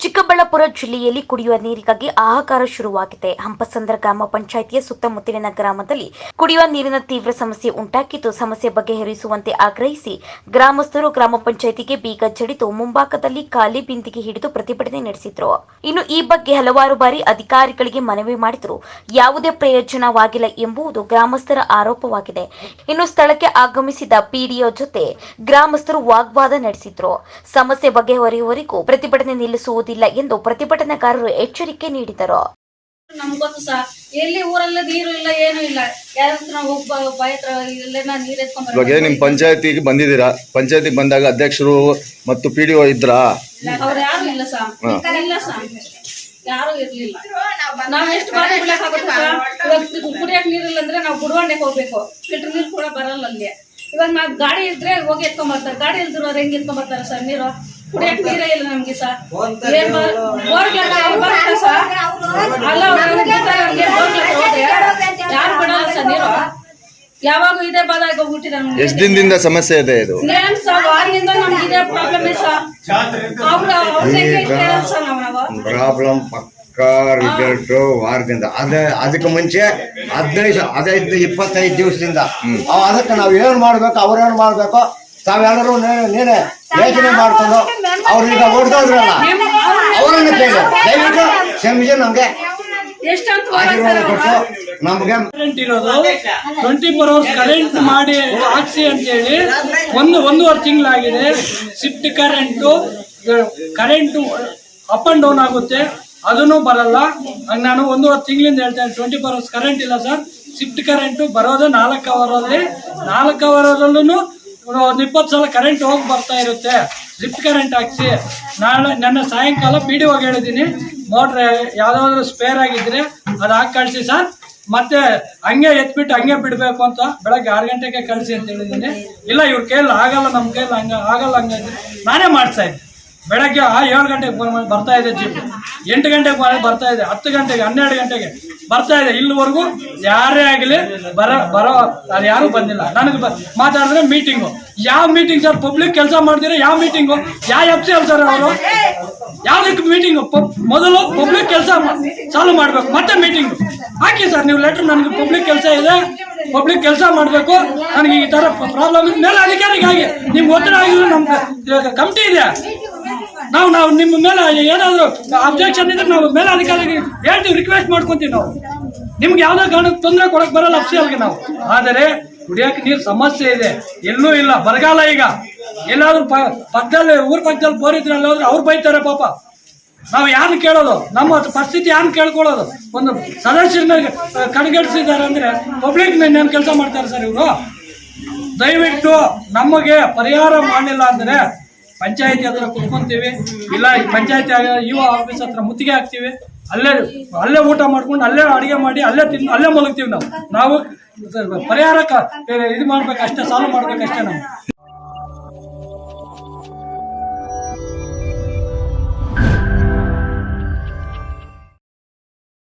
ಚಿಕ್ಕಬಳ್ಳಾಪುರ ಜಿಲ್ಲೆಯಲ್ಲಿ ಕುಡಿಯುವ ನೀರಿಗಾಗಿ ಹಾಹಾಕಾರ ಶುರುವಾಗಿದೆ. ಹಂಪಸಂದ್ರ ಗ್ರಾಮ ಪಂಚಾಯಿತಿಯ ಸುತ್ತಮುತ್ತಲಿನ ಗ್ರಾಮದಲ್ಲಿ ಕುಡಿಯುವ ನೀರಿನ ತೀವ್ರ ಸಮಸ್ಯೆ ಉಂಟಾಗಿದ್ದು, ಸಮಸ್ಯೆ ಬಗೆಹರಿಸುವಂತೆ ಆಗ್ರಹಿಸಿ ಗ್ರಾಮಸ್ಥರು ಗ್ರಾಮ ಪಂಚಾಯಿತಿಗೆ ಬೀಗ ಜಡಿದು ಮುಂಭಾಗದಲ್ಲಿ ಖಾಲಿ ಬಿಂದಿಗೆ ಹಿಡಿದು ಪ್ರತಿಭಟನೆ ನಡೆಸಿದ್ರು. ಇನ್ನು ಈ ಬಗ್ಗೆ ಹಲವಾರು ಬಾರಿ ಅಧಿಕಾರಿಗಳಿಗೆ ಮನವಿ ಮಾಡಿದ್ರು. ಯಾವುದೇ ಪ್ರಯೋಜನವಾಗಿಲ್ಲ ಎಂಬುದು ಗ್ರಾಮಸ್ಥರ ಆರೋಪವಾಗಿದೆ. ಇನ್ನು ಸ್ಥಳಕ್ಕೆ ಆಗಮಿಸಿದ ಪಿಡಿಒ ಜೊತೆ ಗ್ರಾಮಸ್ಥರು ವಾಗ್ವಾದ ನಡೆಸಿದ್ರು. ಸಮಸ್ಯೆ ಬಗೆಹರಿಯುವವರೆಗೂ ಪ್ರತಿಭಟನೆ ನಿಲ್ಲಿಸುವುದಿಲ್ಲ ಎಂದು ಪ್ರತಿಭಟನಾಕಾರರು ಎಚ್ಚರಿಕೆ ನೀಡಿದರು. ನಮಗೊಂದು ಸಹ ಸಾ ಎಲ್ಲಿ ಊರಲ್ಲ ನೀರು ಇಲ್ಲ ಏನು ಇಲ್ಲ. ಯಾರ ಹತ್ರ ನಾವು ಹೋಗ್ ಬಾಯ್ ಹತ್ರ ನೀರ್ ಎತ್ಕೊಂಡ್ ಇವಾಗ ನಿಮ್ ಪಂಚಾಯತಿಗೆ ಬಂದಿದ್ದೀರಾ? ಪಂಚಾಯತಿಗೆ ಬಂದಾಗ ಅಧ್ಯಕ್ಷರು ಮತ್ತು ಪಿ ಡಿ ಒ ಇದ್ರಾ? ಅವ್ರು ಯಾರು ಇಲ್ಲ ಸರ್ ಇಲ್ಲ ಸರ್ ಯಾರು ಇರ್ಲಿಲ್ಲ. ನಾವ್ ಎಷ್ಟು ಬಾರಿ ಬಿಡಕ್ ಆಗುತ್ತೆ ಕುಡಿಯಕ್ ನೀರಿಲ್ಲ ಅಂದ್ರೆ ನಾವು ಗುಡವಾಂಡೆಗೆ ಹೋಗ್ಬೇಕು. ಫಿಲ್ಟರ್ ನೀರು ಕೂಡ ಬರಲ್ಲ ಅಲ್ಲಿ. ಇವಾಗ ನಾವ್ ಗಾಡಿ ಇದ್ರೆ ಹೋಗಿ ಎತ್ಕೊಂಡ್ ಬರ್ತಾರೆ. ಗಾಡಿ ಇಲ್ದಿರೋರು ಹೆಂಗ್ ಎತ್ಕೊಂಡ್ ಬರ್ತಾರೆ ಸರ್ ನೀರು? ಕುಡಿಯಕ್ ನೀರೇ ಇಲ್ಲ ನಮ್ಗೆ ಸಾ. ಏನ್ ಬೋರ್ಗೆಲ್ಲ ಬರುತ್ತೆ ಸಾ. ಅಲ್ಲ ಅವ್ರು ನಮ್ಗೆ ಗೊತ್ತಲ್ಲ, ನಮ್ಗೆ ಬೋರ್ಗೆಲ್ಲ ಹೋದ್ರೆ ಯಾರು ಬಿಡಲ್ಲ ಸರ್ ನೀರು? ಯಾವಾಗ ಇದೇ ಬಾಧ ಆಗೋಗ್ಬಿಟ್ಟಿದೆ ನಮ್ಗೆ. ಎಷ್ಟ್ ದಿನದಿಂದ ಸಮಸ್ಯೆ ಇದೆ ಇದು? ಏನ್ ಸರ್ ವಾರದಿಂದ ನಮ್ಗೆ ಇದೇ ಪ್ರಾಬ್ಲಮ್ ಇದೆ ಸರ್. ಅವ್ರ ಅವ್ರ ಕೇಳಲ್ಲ ಸರ್ ನಾವು ನಾವು. ಪ್ರಾಬ್ಲಮ್ ಪಕ್ಕ ರಿಸಲ್ಟ್ ವಾರದಿಂದ. ಅದೇ ಅದಕ್ಕೆ ಮುಂಚೆ ಹದಿನೈದು ಹದಿನೈದು ಇಪ್ಪತ್ತೈದು ದಿವಸದಿಂದ. ಅದಕ್ಕೆ ನಾವ್ ಏನ್ ಮಾಡ್ಬೇಕು ಅವ್ರೇನ್ ಮಾಡ್ಬೇಕು ತಾವೆಲ್ಲರೂ ನೇ- ನೀನೆ ಯೋಚನೆ ಮಾಡ್ಕೊಂಡು ಅವ್ರೀಗ ಇದ್ರಲ್ಲ ಅವರನ್ನು ಕೇಳಿ. ದಯವಿಟ್ಟು ಕ್ಷಮಿಸಿ ನಮ್ಗೆ. ಎಷ್ಟಂತ ಆಶೀರ್ವಾದ ಕೊಟ್ಟು ನಮ್ಗೆ ಕರೆಂಟ್ ಇರೋದು ಟ್ವೆಂಟಿ ಫೋರ್ ಅವರ್ಸ್ ಕರೆಂಟ್ ಮಾಡಿ ಹಾಕ್ಸಿ ಅಂತೇಳಿ ಒಂದು ಒಂದೂವರೆ ತಿಂಗಳಾಗಿದೆ. Shift current current up and down ಆಗುತ್ತೆ. ಅದನ್ನು ಬರಲ್ಲ. ಹಂಗ್ ನಾನು ಒಂದೂವರೆ ತಿಂಗಳಿಂದ ಹೇಳ್ತೇನೆ ಟ್ವೆಂಟಿ ಫೋರ್ ಅವರ್ಸ್ ಕರೆಂಟ್ ಇಲ್ಲ ಸರ್. ಶಿಫ್ಟ್ ಕರೆಂಟು ಬರೋದು ನಾಲ್ಕು ಅವರಲ್ಲಿ ನಾಲ್ಕು ಅವರಲ್ಲೂ ಒಂದು ಇಪ್ಪತ್ತು ಸಲ ಕರೆಂಟ್ ಹೋಗಿ ಬರ್ತಾ ಇರುತ್ತೆ. ಲಿಫ್ಟ್ ಕರೆಂಟ್ ಹಾಕ್ಸಿ. ನಾಳೆ ನನ್ನ ಸಾಯಂಕಾಲ ಪಿ ಡಿ ಹೋಗಿ ಹೇಳಿದ್ದೀನಿ. ಮೋಟ್ರ್ ಯಾವುದಾದ್ರೂ ಸ್ಪೇರ್ ಆಗಿದ್ರೆ ಅದು ಹಾಕಿ ಕಳಿಸಿ ಸರ್. ಮತ್ತೆ ಹಂಗೆ ಎತ್ಬಿಟ್ಟು ಹಂಗೆ ಬಿಡಬೇಕು ಅಂತ ಬೆಳಗ್ಗೆ ಆರು ಗಂಟೆಗೆ ಕಳಿಸಿ ಅಂತ ಹೇಳಿದ್ದೀನಿ. ಇಲ್ಲ, ಇವ್ರ ಕೈಯಲ್ಲಿ ಆಗಲ್ಲ ನಮ್ಮ ಕೈಯಲ್ಲಿ ಹಂಗ ಆಗಲ್ಲ ಹಂಗಂದ್ರೆ ನಾನೇ ಮಾಡ್ತಾ ಇದ್ದೆ. ಬೆಳಗ್ಗೆ ಏಳು ಗಂಟೆಗೆ ಬರ್ತಾ ಇದೆ ಜೀಪ್ ಎಂಟು ಗಂಟೆಗೆ ಬರ್ತಾ ಇದೆ, ಹತ್ತು ಗಂಟೆಗೆ, ಹನ್ನೆರಡು ಗಂಟೆಗೆ ಬರ್ತಾ ಇದೆ. ಇಲ್ಲಿವರೆಗೂ ಯಾರೇ ಆಗಲಿ ಬರ, ಬರೋ, ಅದು ಯಾರೂ ಬಂದಿಲ್ಲ. ನನಗೆ ಮಾತಾಡಿದ್ರೆ ಮೀಟಿಂಗು ಯಾವ ಮೀಟಿಂಗ್ ಸರ್ ಪಬ್ಲಿಕ್ ಕೆಲಸ ಮಾಡ್ತೀರಾ? ಯಾವ ಮೀಟಿಂಗು ಯಾವ ಎಫ್ ಸಿ ಸರ್ ಅವರು? ಯಾವ್ದಕ್ಕೆ ಮೀಟಿಂಗು ಮೊದಲು ಪಬ್ಲಿಕ್ ಕೆಲಸ ಚಾಲು ಮಾಡಬೇಕು. ಮತ್ತೆ ಮೀಟಿಂಗು ಹಾಕಿ ಸರ್ ನೀವು ಲೆಟರ್ ನನಗೆ ಪಬ್ಲಿಕ್ ಕೆಲಸ ಇದೆ. ಪಬ್ಲಿಕ್ ಕೆಲಸ ಮಾಡಬೇಕು. ನನಗೆ ಈ ಥರ ಪ್ರಾಬ್ಲಮ್ ಮೇಲೆ ಅಧಿಕಾರಿಗಾಗಿ ನಿಮ್ಗೆ ಒತ್ತಡ ಆಗಿಲ್ಲ ನಮ್ಮ ಕಮಿಟಿ ಇದೆ. ನಾವು ನಾವು ನಿಮ್ಮ ಮೇಲೆ ಏನಾದರೂ ಅಬ್ಜೆಕ್ಷನ್ ಇದ್ರೆ ನಾವು ಮೇಲೆ ಅಧಿಕಾರಿಗೆ ಹೇಳ್ತೀವಿ ರಿಕ್ವೆಸ್ಟ್ ಮಾಡ್ಕೊತೀವಿ ನಾವು. ನಿಮ್ಗೆ ಯಾವುದೇ ಕಾರಣಕ್ಕೆ ತೊಂದರೆ ಕೊಡಕ್ ಬರಲ್ಲ ಅಫ್ಸಿಯಲ್ಗೆ ನಾವು. ಆದರೆ ಕುಡಿಯೋಕೆ ನೀರು ಸಮಸ್ಯೆ ಇದೆ. ಎಲ್ಲೂ ಇಲ್ಲ. ಬರಗಾಲ ಈಗ. ಎಲ್ಲಾದ್ರೂ ಪಕ್ಕದಲ್ಲಿ, ಊರ ಪಕ್ಕದಲ್ಲಿ ಬೋರಿದ್ರೆ ಅಲ್ಲಿ ಹೋದ್ರೆ ಅವ್ರು ಬೈತಾರೆ ಪಾಪ. ನಾವು ಯಾರು ಕೇಳೋದು? ನಮ್ಮ ಪರಿಸ್ಥಿತಿ ಯಾರು ಕೇಳ್ಕೊಳ್ಳೋದು? ಒಂದು ಸದಸ್ಯರನ್ನ ಕಡೆಗಣಿಸಿದ್ದಾರೆ ಅಂದ್ರೆ ಪಬ್ಲಿಕ್ ಇನ್ನೇನು ಕೆಲಸ ಮಾಡ್ತಾರೆ ಸರ್ ಇವರು? ದಯವಿಟ್ಟು ನಮಗೆ ಪರಿಹಾರ ಮಾಡಲಿಲ್ಲ ಅಂದ್ರೆ ಪಂಚಾಯತಿ ಹತ್ರ ಕುತ್ಕೊಂತೀವಿ. ಇಲ್ಲ ಪಂಚಾಯತಿ ಪಂಚಾಯತಿ ಒ ಆಫೀಸ್ ಹತ್ರ ಮುತ್ತಿಗೆ ಹಾಕ್ತೀವಿ. ಅಲ್ಲೇ ಅಲ್ಲೇ ಊಟ ಮಾಡ್ಕೊಂಡು, ಅಲ್ಲೇ ಅಡಿಗೆ ಮಾಡಿ, ಅಲ್ಲೇ ತಿನ್, ಅಲ್ಲೇ ಮಲಗ್ತೀವಿ ನಾವು. ನಾವು ಪರಿಹಾರ ಕ- ಇದು ಮಾಡ್ಬೇಕಷ್ಟೇ ಸಾಲ್ವ್ ಮಾಡ್ಬೇಕಷ್ಟೇ ನಾವು.